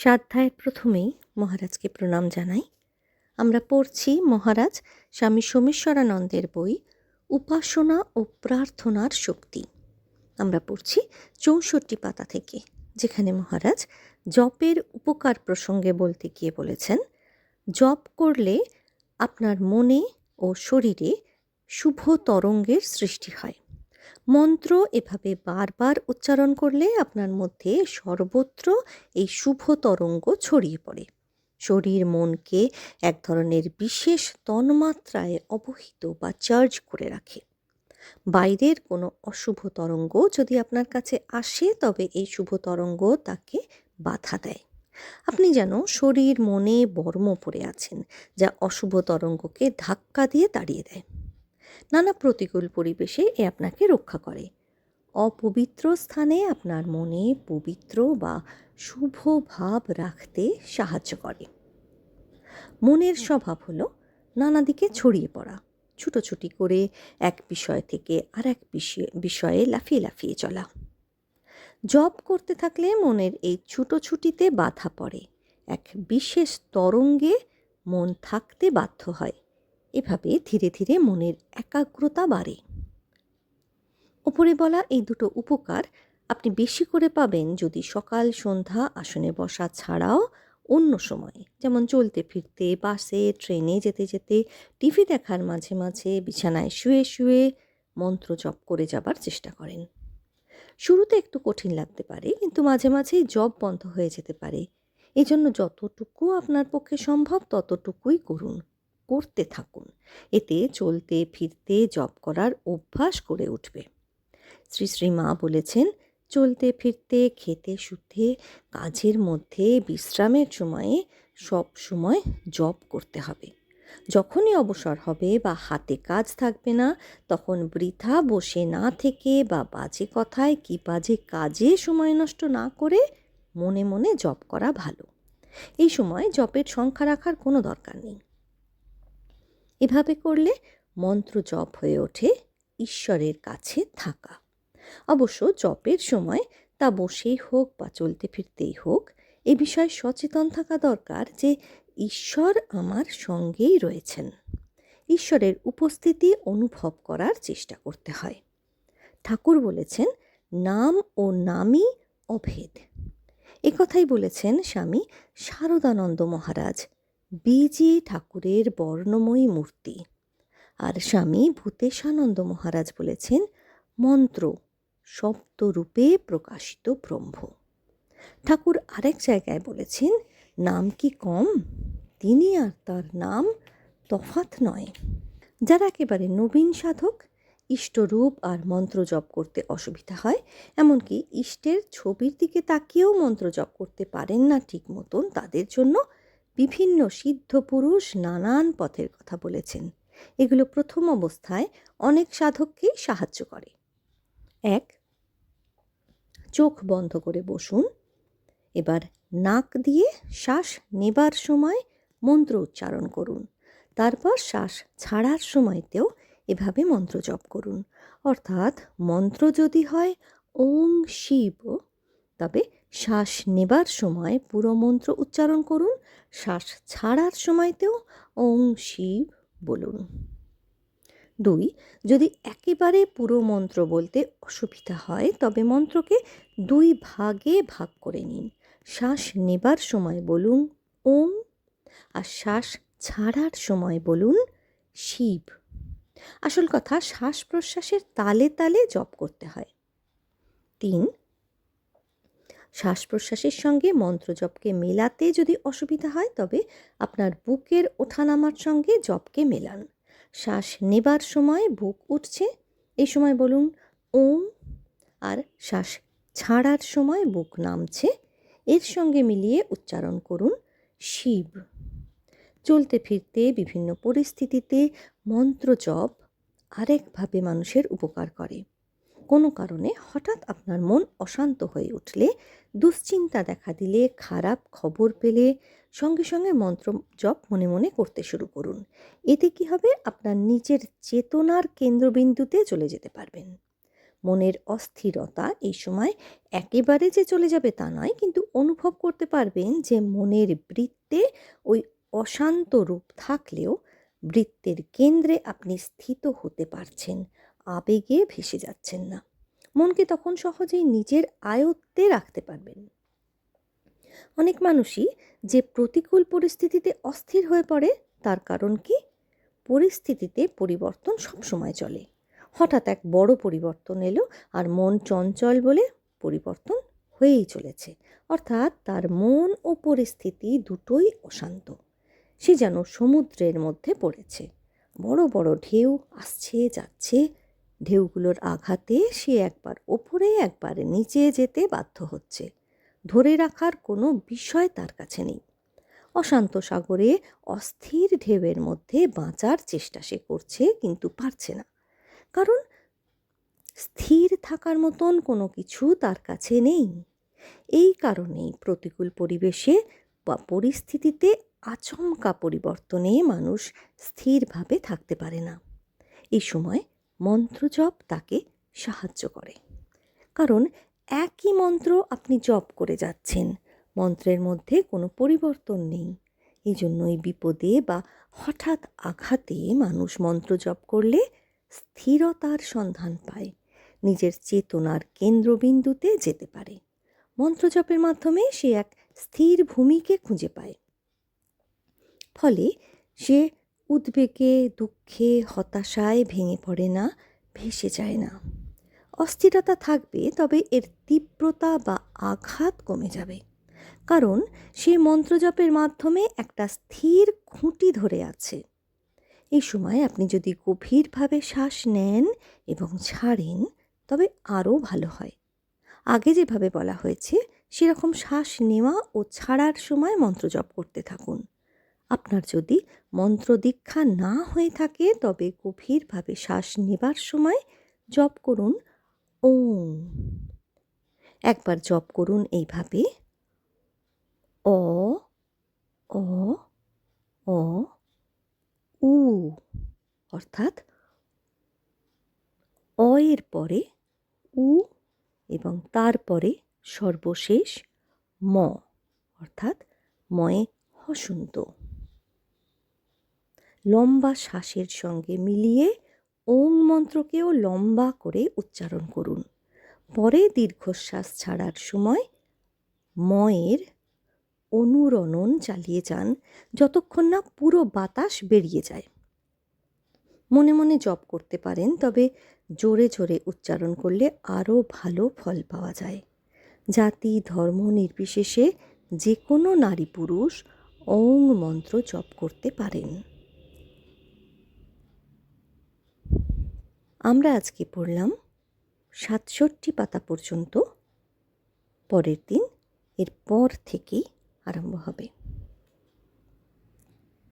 সাধ্যায়ের প্রথমেই মহারাজকে প্রণাম জানাই। আমরা পড়ছি মহারাজ স্বামী সোমেশ্বরানন্দের বই, উপাসনা ও প্রার্থনার শক্তি। আমরা পড়ছি চৌষট্টি পাতা থেকে, যেখানে মহারাজ জপের উপকার প্রসঙ্গে বলতে গিয়ে বলেছেন, জপ করলে আপনার মনে ও শরীরে শুভ তরঙ্গের সৃষ্টি হয়। মন্ত্র এভাবে বারবার উচ্চারণ করলে আপনার মধ্যে সর্বত্র এই শুভ তরঙ্গ ছড়িয়ে পড়ে। শরীর মনকে এক ধরনের বিশেষ তন্মাত্রায় অবহিত বা চার্জ করে রাখে। বাইরের কোনো অশুভ তরঙ্গ যদি আপনার কাছে আসে, তবে এই শুভ তরঙ্গ তাকে বাধা দেয়। আপনি যেন শরীর, মনে, বর্ম পড়ে আছেন, যা অশুভ তরঙ্গকে ধাক্কা দিয়ে তাড়িয়ে দেয়। নানা প্রতিকূল পরিবেশে এ আপনাকে রক্ষা করে। অপবিত্র স্থানে আপনার মনে পবিত্র বা শুভ ভাব রাখতে সাহায্য করে। মনের স্বভাব হলো নানা দিকে ছড়িয়ে পড়া, ছুটোছুটি করে এক বিষয় থেকে আর এক বিষয়ে লাফিয়ে লাফিয়ে চলা। জব করতে থাকলে মনের এই ছুটোছুটিতে বাধা পড়ে। এক বিশেষ তরঙ্গে মন থাকতে বাধ্য হয়। এভাবে ধীরে ধীরে মনের একাগ্রতা বাড়ে। ওপরে বলা এই দুটো উপকার আপনি বেশি করে পাবেন যদি সকাল, সন্ধ্যা, আসনে বসা ছাড়াও অন্য সময়ে। যেমন চলতে ফিরতে, বাসে, ট্রেনে যেতে যেতে, টিভি দেখার মাঝে মাঝে, বিছানায় শুয়ে শুয়ে মন্ত্র জপ করে যাবার চেষ্টা করেন। শুরুতে একটু কঠিন লাগতে পারে, কিন্তু মাঝে মাঝেই জব বন্ধ হয়ে যেতে পারে। এজন্য যতটুকু আপনার পক্ষে সম্ভব ততটুকুই করুন। করতে থাকুন। এতে চলতে ফিরতে জব করার অভ্যাস করে উঠবে। শ্রী শ্রী মা বলেছেন, চলতে ফিরতে খেতে শুতে কাজের মধ্যে বিশ্রামের সময়ে সব সময় জব করতে হবে। যখনই অবসর হবে বা হাতে কাজ থাকবে না, তখন বৃথা বসে না থেকে বা বাজে কথায় কি বাজে কাজে সময় নষ্ট না করে মনে মনে জপ করা ভালো। এই সময় জপের সংখ্যা রাখার কোনো দরকার নেই। এভাবে করলে মন্ত্র জপ হয়ে ওঠে ঈশ্বরের কাছে থাকা। অবশ্য জপের সময় তা বসেই হোক বা চলতে ফিরতেই হোক, এ বিষয়ে সচেতন থাকা দরকার যে ঈশ্বর আমার সঙ্গেই রয়েছেন। ঈশ্বরের উপস্থিতি অনুভব করার চেষ্টা করতে হয়। ঠাকুর বলেছেন, নাম ও নামই অভেদ। কথাই বলেছেন স্বামী শারদানন্দ মহারাজ। বিজি ঠাকুরের বর্ণময়ী মূর্তি। আর স্বামী ভূতেশানন্দ মহারাজ বলেছেন, মন্ত্র শব্দরূপে প্রকাশিত ব্রহ্ম। ঠাকুর আরেক জায়গায় বলেছেন, নাম কি কম? তিনি আর তার নাম তফাত নয়। যারা একেবারে নবীন সাধক, ইষ্টরূপ আর মন্ত্র জপ করতে অসুবিধা হয়, এমনকি ইষ্টের ছবির দিকে তাকিয়েও মন্ত্র জপ করতে পারেন না ঠিক মতন তাদের জন্য বিভিন্ন সিদ্ধ পুরুষ নানান পথের কথা বলেছেন। এগুলো প্রথম অবস্থায় অনেক সাধককেই সাহায্য করে। এক, চোখ বন্ধ করে বসুন। এবার নাক দিয়ে শ্বাস নেবার সময় মন্ত্র উচ্চারণ করুন। তারপর শ্বাস ছাড়ার সময়তেও এভাবে মন্ত্র জপ করুন। অর্থাৎ মন্ত্র যদি হয় ওং শিব, তবে শ্বাস নেবার সময় পুরো মন্ত্র উচ্চারণ করুন, শ্বাস ছাড়ার সময়তেও ওং শিব বলুন। দুই, যদি একেবারে পুরো মন্ত্র বলতে অসুবিধা হয়, তবে মন্ত্রকে দুই ভাগে ভাগ করে নিন। শ্বাস নেবার সময় বলুন ওম, আর শ্বাস ছাড়ার সময় বলুন শিব। আসল কথা, শ্বাস প্রশ্বাসের তালে তালে জপ করতে হয়। তিন শ্বাস প্রশ্বাসের সঙ্গে মন্ত্রজপকে মেলাতে যদি অসুবিধা হয়, তবে আপনার বুকের ওঠানামার সঙ্গে জপকে মেলান। শ্বাস নেবার সময় বুক উঠছে, এই সময় বলুন, ওম আর শ্বাস ছাড়ার সময় বুক নামছে, এর সঙ্গে মিলিয়ে উচ্চারণ করুন, শিব চলতে ফিরতে বিভিন্ন পরিস্থিতিতে মন্ত্রজপ আরেকভাবে মানুষের উপকার করে। কোনো কারণে হঠাৎ আপনার মন অশান্ত হয়ে উঠলে দুশ্চিন্তা দেখা দিলে, খারাপ খবর পেলে সঙ্গে সঙ্গে মন্ত্র জপ মনে মনে করতে শুরু করুন। এতে কি হবে? আপনার নিজের চেতনার কেন্দ্রবিন্দুতে চলে যেতে পারবেন। মনের অস্থিরতা এই সময় একেবারে যে চলে যাবে তা নয়, কিন্তু অনুভব করতে পারবেন যে মনের বৃত্তে ওই অশান্ত রূপ থাকলেও বৃত্তের কেন্দ্রে আপনি স্থিত হতে পারছেন। আবেগে ভেসে যাচ্ছেন না। মনকে তখন সহজেই নিজের আয়ত্তে রাখতে পারবেন। অনেক মানুষই যে প্রতিকূল পরিস্থিতিতে অস্থির হয়ে পড়ে, তার কারণ কি? পরিস্থিতিতে পরিবর্তন সবসময় চলে। হঠাৎ এক বড় পরিবর্তন এলো আর মন চঞ্চল বলে পরিবর্তন হয়েই চলেছে। অর্থাৎ তার মন ও পরিস্থিতি দুটোই অশান্ত। সে যেন সমুদ্রের মধ্যে পড়েছে। বড় বড় ঢেউ আসছে, যাচ্ছে ঢেউগুলোর আঘাতে সে একবার ওপরে, একবার নিচে যেতে বাধ্য হচ্ছে। ধরে রাখার কোনো বিষয় তার কাছে নেই। অশান্ত সাগরে অস্থির ঢেউয়ের মধ্যে বাঁচার চেষ্টা সে করছে কিন্তু পারছে না। কারণ স্থির থাকার মতন কোনো কিছু তার কাছে নেই। এই কারণেই প্রতিকূল পরিবেশে বা পরিস্থিতিতে আচমকা পরিবর্তনে মানুষ স্থিরভাবে থাকতে পারে না। এই সময় মন্ত্রজপ তাকে সাহায্য করে। কারণ একই মন্ত্র আপনি জপ করে যাচ্ছেন, মন্ত্রের মধ্যে কোনো পরিবর্তন নেই। এই জন্যই বিপদে বা হঠাৎ আঘাতে মানুষ মন্ত্র জপ করলে স্থিরতার সন্ধান পায়, নিজের চেতনার কেন্দ্রবিন্দুতে যেতে পারে। মন্ত্রজপের মাধ্যমে সে এক স্থির ভূমিকে খুঁজে পায়। ফলে সে উদ্বেগে, দুঃখে, হতাশায় ভেঙে পড়ে না, ভেসে যায় না। অস্থিরতা থাকবে, তবে এর তীব্রতা বা আঘাত কমে যাবে। কারণ সে মন্ত্রজপের মাধ্যমে একটা স্থির খুঁটি ধরে আছে। এই সময় আপনি যদি গভীরভাবে শ্বাস নেন এবং ছাড়েন, তবে আরও ভালো হয়। আগে যেভাবে বলা হয়েছে, সেরকম শ্বাস নেওয়া ও ছাড়ার সময় মন্ত্রজপ করতে থাকুন। আপনার যদি মন্ত্র দীক্ষা না হয়ে থাকে, তবে গভীরভাবে শ্বাস নেবার সময় জপ করুন। ওম। একবার জপ করুন এইভাবে। অ অ অ, উ, অর্থাৎ অ এর পরে উ এবং তারপরে সর্বশেষ ম, অর্থাৎ ময়ে হসন্ত। লম্বা শ্বাসের সঙ্গে মিলিয়ে ওং মন্ত্রকেও লম্বা করে উচ্চারণ করুন। পরে দীর্ঘশ্বাস ছাড়ার সময় ময়ের অনুরণন চালিয়ে যান যতক্ষণ না পুরো বাতাস বেরিয়ে যায়। মনে মনে জপ করতে পারেন, তবে জোরে জোরে উচ্চারণ করলে আরও ভালো ফল পাওয়া যায়। জাতি, ধর্ম নির্বিশেষে যে কোনো নারী পুরুষ ওং মন্ত্র জপ করতে পারেন। আমরা আজকে পড়লাম সাতষট্টি পাতা পর্যন্ত পরের দিন এর পর থেকেই আরম্ভ হবে।